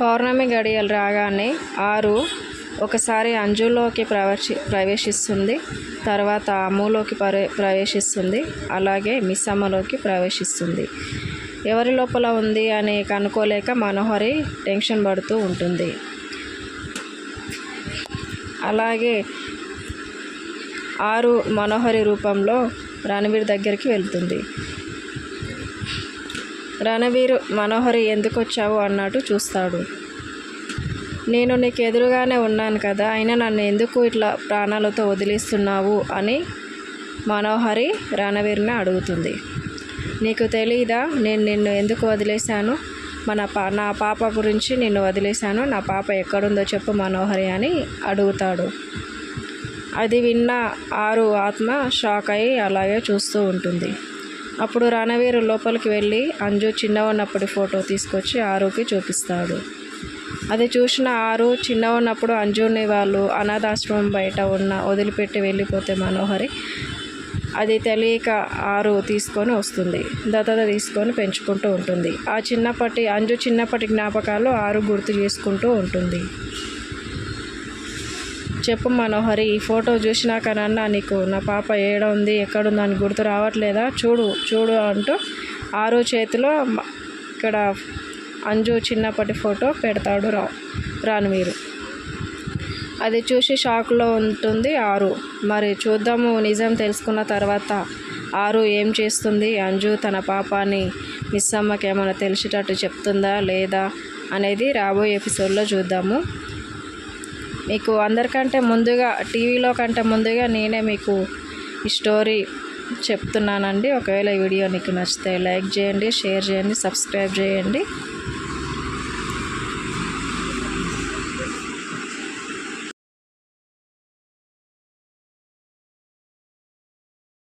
పౌర్ణమి గడియలు రాగానే ఆరు ఒకసారి అంజులోకి ప్రవేశి ప్రవేశిస్తుంది. తర్వాత అమ్ములోకి ప్రవే ప్రవేశిస్తుంది. అలాగే మిస్సమ్మలోకి ప్రవేశిస్తుంది. ఎవరి లోపల ఉంది అని కనుక్కోలేక మనోహరి టెన్షన్ పడుతూ ఉంటుంది. అలాగే ఆరు మనోహరి రూపంలో రణవీర్ దగ్గరికి వెళ్తుంది. రణవీర్ మనోహరి ఎందుకు వచ్చావు అన్నట్టు చూస్తాడు. నేను నీకు ఎదురుగానే ఉన్నాను కదా అయినా నన్ను ఎందుకు ఇట్లా ప్రాణాలతో వదిలిస్తున్నావు? అని మనోహరి రణవీర్ని అడుగుతుంది. నీకు తెలియదా నేను నిన్ను ఎందుకు వదిలేశాను? మన పా నా పాప గురించి నిన్ను వదిలేశాను నా పాప ఎక్కడుందో చెప్పు మనోహరి అని అడుగుతాడు. అది విన్న ఆరు ఆత్మ షాక్ అయి అలాగే చూస్తూ ఉంటుంది. అప్పుడు రణవీరు లోపలికి వెళ్ళి అంజు చిన్న ఉన్నప్పటి ఫోటో తీసుకొచ్చి ఆరుకి చూపిస్తాడు. అది చూసిన ఆరు చిన్న ఉన్నప్పుడు అంజుని వాళ్ళు అనాథాశ్రమం బయట ఉన్న వదిలిపెట్టి వెళ్ళిపోతే మనోహరి అది తెలియక ఆరు తీసుకొని వస్తుంది. దత్తత తీసుకొని పెంచుకుంటూ ఉంటుంది. ఆ చిన్నప్పటి అంజు చిన్నప్పటి జ్ఞాపకాలు ఆరు గుర్తు చేసుకుంటూ ఉంటుంది. చెప్పు మనోహరి ఈ ఫోటో చూసినాకనన్నా నీకు నా పాప ఏడ ఉంది ఎక్కడుంది అని గుర్తు రావట్లేదా? చూడు చూడు అంటూ ఆరు చేతిలో ఇక్కడ అంజు చిన్నప్పటి ఫోటో పెడతాడు రా రాన్వీరు అది చూసి షాక్లో ఉంటుంది ఆరు. మరి చూద్దాము నిజం తెలుసుకున్న తర్వాత ఆరు ఏం చేస్తుంది? అంజు తన పాపాని మిస్ అమ్మకి ఏమైనా తెలిసేటట్టు చెప్తుందా లేదా? అనేది రాబోయే ఎపిసోడ్లో చూద్దాము. మీకు అందరికంటే ముందుగా టీవీలో కంటే ముందుగా నేనే మీకు ఈ స్టోరీ చెప్తున్నానండి. ఒకవేళ ఈ వీడియో నీకు నచ్చితే లైక్ చేయండి షేర్ చేయండి సబ్స్క్రైబ్ చేయండి.